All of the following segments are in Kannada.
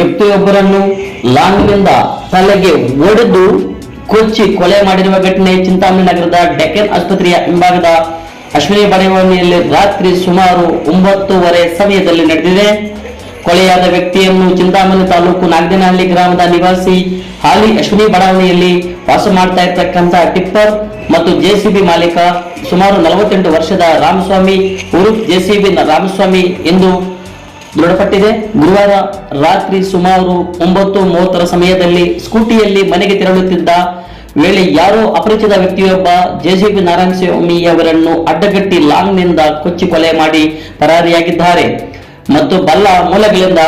ವ್ಯಕ್ತಿಯೊಬ್ಬರನ್ನು ಲಾಂಗ್ನಿಂದ ತಲೆಗೆ ಒಡೆದು ಕೊಚ್ಚಿ ಕೊಲೆ ಮಾಡಿರುವ ಘಟನೆ ಚಿಂತಾಮಣಿ ನಗರದ ಡೆಕ್ಕನ್ ಆಸ್ಪತ್ರೆಯ ಹಿಂಭಾಗದ ಅಶ್ವಿನಿ ಬಡಾವಣೆಯಲ್ಲಿ ರಾತ್ರಿ ಸುಮಾರು ಒಂಬತ್ತೂವರೆ ಸಮಯದಲ್ಲಿ ನಡೆದಿದೆ. ಕೊಲೆಯಾದ ವ್ಯಕ್ತಿಯನ್ನು ಚಿಂತಾಮಣಿ ತಾಲೂಕು ನಾಗದೇನಹಳ್ಳಿ ಗ್ರಾಮದ ನಿವಾಸಿ ಹಾಲಿ ಅಶ್ವಿನಿ ಬಡಾವಣೆಯಲ್ಲಿ ವಾಸ ಮಾಡ್ತಾ ಇರತಕ್ಕಂತಹ ಟಿಪ್ಪರ್ ಮತ್ತು ಜೆಸಿಬಿ ಮಾಲೀಕ ಸುಮಾರು ನಲವತ್ತೆಂಟು ವರ್ಷದ ರಾಮಸ್ವಾಮಿ ಉರುಫ್ ಜೆಸಿಬಿ ರಾಮಸ್ವಾಮಿ ಎಂದು ದೃಢಪಟ್ಟಿದೆ. ಗುರುವಾರ ರಾತ್ರಿ ಸುಮಾರು ಒಂಬತ್ತು ಮೂವತ್ತರ ಸಮಯದಲ್ಲಿ ಸ್ಕೂಟಿಯಲ್ಲಿ ಮನೆಗೆ ತೆರಳುತ್ತಿದ್ದ ವೇಳೆ ಯಾರೋ ಅಪರಿಚಿತ ವ್ಯಕ್ತಿಯೊಬ್ಬ ಜೆಸಿಬಿ ನಾರಾಯಣ ಸ್ವಾಮಿ ಅವರನ್ನು ಅಡ್ಡಗಟ್ಟಿ ಲಾಂಗ್ನಿಂದ ಕೊಚ್ಚಿ ಕೊಲೆ ಮಾಡಿ ಪರಾರಿಯಾಗಿದ್ದಾರೆ. ಮತ್ತು ಬಲ್ಲ ಮೂಲಗಳಿಂದ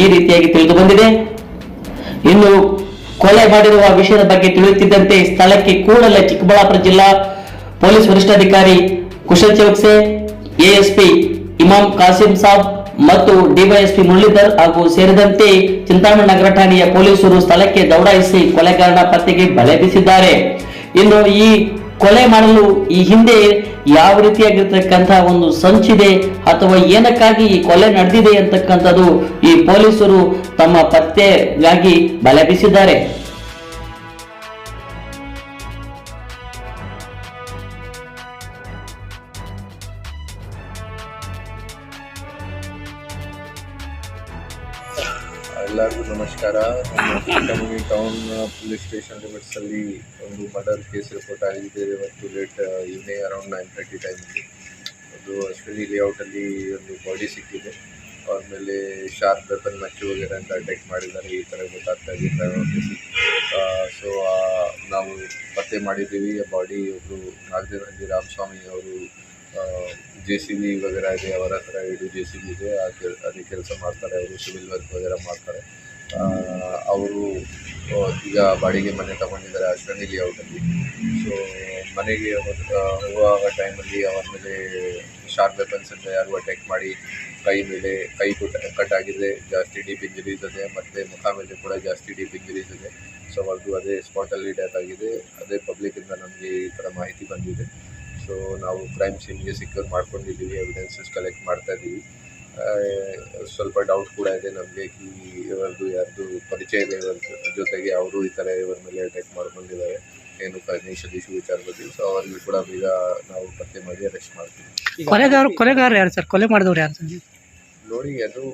ಈ ರೀತಿಯಾಗಿ ತಿಳಿದು ಬಂದಿದೆ. ಇನ್ನು ಕೊಲೆ ಮಾಡಿರುವ ವಿಷಯದ ಬಗ್ಗೆ ತಿಳಿಯುತ್ತಿದ್ದಂತೆ ಸ್ಥಳಕ್ಕೆ ಕೂಡಲೇ ಚಿಕ್ಕಬಳ್ಳಾಪುರ ಜಿಲ್ಲಾ ಪೊಲೀಸ್ ವರಿಷ್ಠಾಧಿಕಾರಿ ಕುಶಲ್ ಚೌಕ್ಸೆ ಎಎಸ್ಪಿ ಇಮಾಮ್ ಕಾಸಿಂ ಸಾಬ್ ಮತ್ತು ಡಿವೈಎಸ್ಪಿ ಮುರಳೀಧರ್ ಹಾಗೂ ಸೇರಿದಂತೆ ಚಿಂತಾಮಣಿ ನಗರ ಠಾಣೆಯ ಪೊಲೀಸರು ಸ್ಥಳಕ್ಕೆ ದೌಡಾಯಿಸಿ ಕೊಲೆಗಾರನ ಪತ್ತೆಗೆ ಬಲೆ ಬೀಸಿದ್ದಾರೆ. ಇನ್ನು ಈ ಕೊಲೆ ಮಾಡಲು ಈ ಹಿಂದೆ ಯಾವ ರೀತಿಯಾಗಿರ್ತಕ್ಕಂತಹ ಒಂದು ಸಂಚಿದೆ ಅಥವಾ ಏನಕ್ಕಾಗಿ ಈ ಕೊಲೆ ನಡೆದಿದೆ ಅಂತಕ್ಕಂಥದ್ದು ಈ ಪೊಲೀಸರು ತಮ್ಮ ಪತ್ತೆಗಾಗಿ ಬಲೆ ಬೀಸಿದ್ದಾರೆ. ಎಲ್ಲರಿಗೂ ನಮಸ್ಕಾರ. ಚಿಕ್ಕಮಗಳೂರು ಟೌನ್ ಪೊಲೀಸ್ ಸ್ಟೇಷನ್ ಲಿಮಿಟ್ಸಲ್ಲಿ ಒಂದು ಮರ್ಡರ್ ಕೇಸ್ ರಿಪೋರ್ಟ್ ಆಗಿದೆ. ಇವತ್ತು late evening around nine thirty ಟೈಮಲ್ಲಿ ಅದು ಅಶ್ವಿನಿ ಲೇಔಟಲ್ಲಿ ಒಂದು ಬಾಡಿ ಸಿಕ್ಕಿದೆ. ಆಮೇಲೆ ಮೇಲೆ ಶಾರ್ಪ್ ವೆಪನ್ ಮಚ್ಚು ವಗೇರೆ ಅಂತ ಅಟ್ಯಾಕ್ ಮಾಡಿದ್ದಾರೆ. ಈ ಥರ ಗೊತ್ತಾಗ್ತಾ ಇದೆ. ಸೊ ನಾವು ಪತ್ತೆ ಮಾಡಿದ್ದೀವಿ. ಬಾಡಿ ಒಬ್ಬರು ನಾಗದೇವರಲ್ಲಿ ರಾಮಸ್ವಾಮಿ ಅವರು ಜೆ ಸಿ ಬಿ ವಗೇರ ಇದೆ, ಅವರ ಹತ್ರ ಇಡೀ ಜೆ ಸಿ ಬಿ ಇದೆ, ಆ ಅದೇ ಕೆಲಸ ಮಾಡ್ತಾರೆ, ಅವರು ಸಿವಿಲ್ ವರ್ಕ್ ವಗೇರ ಮಾಡ್ತಾರೆ. ಅವರು ಈಗ ಬಾಡಿಗೆ ಮನೆ ತಗೊಂಡಿದ್ದಾರೆ ಅಶ್ವಿನಿ ಲೇಔಟಲ್ಲಿ ಸೊ ಮನೆಗೆ ಹೋಗುವಾಗ ಟೈಮಲ್ಲಿ ಅವರ ಮೇಲೆ ಶಾರ್ಪ್ ವೆಪನ್ಸಿಂದ ಯಾರು ಅಟ್ಯಾಕ್ ಮಾಡಿ, ಕೈ ಮೇಲೆ, ಕೈ ಕುಟ್ ಕಟ್ ಆಗಿದೆ, ಜಾಸ್ತಿ ಡೀಪ್ ಇಂಜರೀಸ್ ಇದೆ ಮತ್ತು ಮುಖ ಮೇಲೆ ಕೂಡ ಜಾಸ್ತಿ ಡೀಪ್ ಇಂಜರೀಸ್ ಇದೆ ಸೊ ಅವ್ರದ್ದು ಅದೇ ಸ್ಪಾಟಲ್ಲಿ ಡೆತ್ ಆಗಿದೆ. ಅದೇ ಪಬ್ಲಿಕ್ಕಿಂದ ನಮಗೆ ಈ ಥರ ಮಾಹಿತಿ ಬಂದಿದೆ. ಸೊ ನಾವು ಕ್ರೈಮ್ ಸೀನ್ಗೆ ಸಿಕ್ಯೂರ್ ಮಾಡ್ಕೊಂಡಿದ್ದೀವಿ ಎವಿಡೆನ್ಸಸ್ ಕಲೆಕ್ಟ್ ಮಾಡ್ತಾ ಇದ್ದೀವಿ ಸ್ವಲ್ಪ ಡೌಟ್ ಕೂಡ ಇದೆ ನಮಗೆ ಕಿ ಇವರದ್ದು ಯಾರ್ದು ಪರಿಚಯ ಇದೆ ಇವರ ಜೊತೆಗೆ ಅವರು ಈ ಥರ ಇವರ ಮೇಲೆ ಅಟ್ಯಾಕ್ ಮಾಡ್ಕೊಂಡಿದ್ದಾರೆ. ಏನು ಫೈನಾನ್ಷಿಯಲ್ ಇಶ್ಯೂ ವಿಚಾರ ಬಗ್ಗೆ ಸೊ ಅವ್ರಿಗೆ ಕೂಡ ಈಗ ನಾವು ಪತ್ತೆ ಮಾಡಿ ಅರೆಸ್ಟ್ ಮಾಡ್ತೀವಿ. ಕೊಲೆಗಾರ ಕೊಲೆಗಾರ ಯಾರು ಸರ್? ಕೊಲೆ ಮಾಡಿದವ್ರು ಯಾರು ನೋಡಿ ಅದು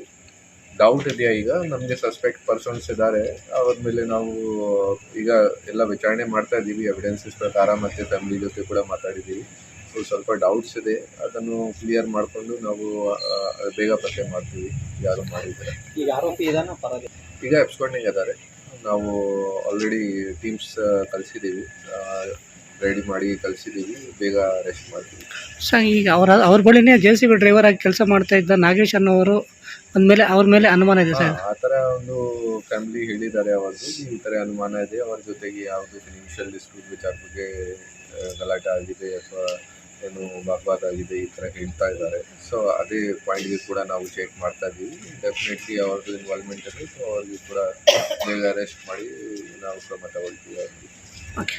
ಡೌಟ್ ಇದೆಯಾ ಈಗ? ನಮಗೆ ಸಸ್ಪೆಕ್ಟ್ ಪರ್ಸನ್ಸ್ ಇದ್ದಾರೆ ಅವ್ರ ಮೇಲೆ ನಾವು ಈಗ ಎಲ್ಲ ವಿಚಾರಣೆ ಮಾಡ್ತಾ ಇದ್ದೀವಿ. ಎವಿಡೆನ್ಸಸ್ ಪ್ರಕಾರ ಮತ್ತು ಫ್ಯಾಮಿಲಿ ಜೊತೆ ಕೂಡ ಮಾತಾಡಿದ್ದೀವಿ. ಸೊ ಸ್ವಲ್ಪ ಡೌಟ್ಸ್ ಇದೆ. ಅದನ್ನು ಕ್ಲಿಯರ್ ಮಾಡಿಕೊಂಡು ನಾವು ಬೇಗ ಪತ್ತೆ ಮಾಡ್ತೀವಿ. ಯಾರು ಮಾಡಿದ್ದಾರೆ. ಈಗ ಆರೋಪಿ ಇದಾನ ಈಗ ಇದ್ದಾರೆ ನಾವು ಆಲ್ರೆಡಿ ಟೀಮ್ಸ್ ಕಳಿಸಿದ್ದೀವಿ. ರೆಡಿ ಮಾಡಿ ಕಳಿಸಿದ್ದೀವಿ ಬೇಗ ಅರೆಸ್ಟ್ ಮಾಡ್ತೀವಿ. ಸರ್ ಈಗ ಅವರ ಅವ್ರ ಬಳಿನೇ ಜೆ ಸಿ ಬಿ ಡ್ರೈವರ್ ಆಗಿ ಕೆಲಸ ಮಾಡ್ತಾ ಇದ್ದ ನಾಗೇಶ್ ಅನ್ನೋರು ಅಂದಮೇಲೆ ಅವ್ರ ಮೇಲೆ ಅನುಮಾನ ಇದೆ ಸರ್. ಆ ಥರ ಒಂದು ಫ್ಯಾಮಿಲಿ ಹೇಳಿದ್ದಾರೆ ಅವರು ಈ ಥರ ಅನುಮಾನ ಇದೆ. ಅವ್ರ ಜೊತೆಗೆ ಯಾವುದು ಫಿನಾನ್ಷಿಯಲ್ ಡಿಸ್ಪ್ಯೂಟ್ ವಿಚಾರ ಬಗ್ಗೆ ಗಲಾಟೆ ಆಗಿದೆ ಅಥವಾ ಏನು ವಾಗ್ವಾದ ಆಗಿದೆ ಈ ಥರ ಹೇಳ್ತಾ ಇದ್ದಾರೆ. ಸೊ ಅದೇ ಪಾಯಿಂಟ್ಗೆ ಕೂಡ ನಾವು ಚೆಕ್ ಮಾಡ್ತಾ ಇದ್ದೀವಿ. ಡೆಫಿನೆಟ್ಲಿ ಅವ್ರದ್ದು ಇನ್ವಾಲ್ವ್ಮೆಂಟ್ ಇದೆ. ಸೊ ಅವ್ರಿಗೆ ಕೂಡ ಬೇಗ ಅರೆಸ್ಟ್ ಮಾಡಿ ನಾವು ಕ್ರಮ ತಗೊಳ್ತೀವಿ ಓಕೆ